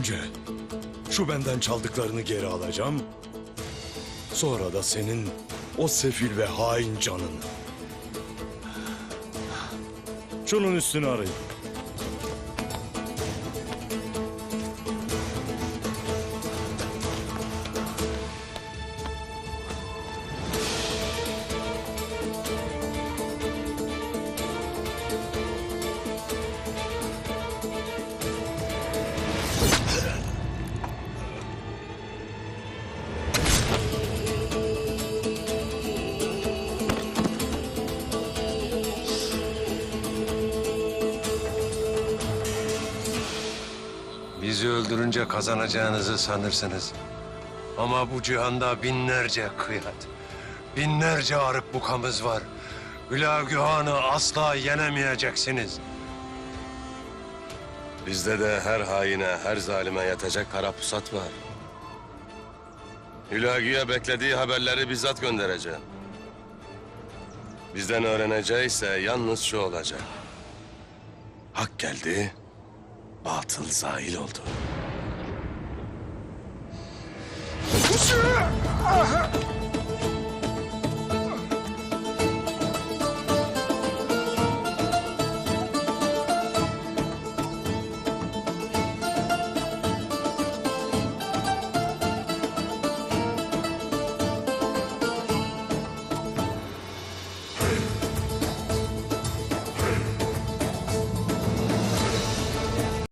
Önce şu benden çaldıklarını geri alacağım. Sonra da senin o sefil ve hain canını. Şunun üstünü arayın. Bizi öldürünce kazanacağınızı sanırsınız. Ama bu cihanda binlerce kıyat, binlerce arık bukamız var. Hülagühan'ı asla yenemeyeceksiniz. Bizde de her haine, her zalime yatacak kara pusat var. Hülagü'ye beklediği haberleri bizzat göndereceğim. Bizden öğreneceği ise yalnız şu olacak. Hak geldi, batıl zail oldu.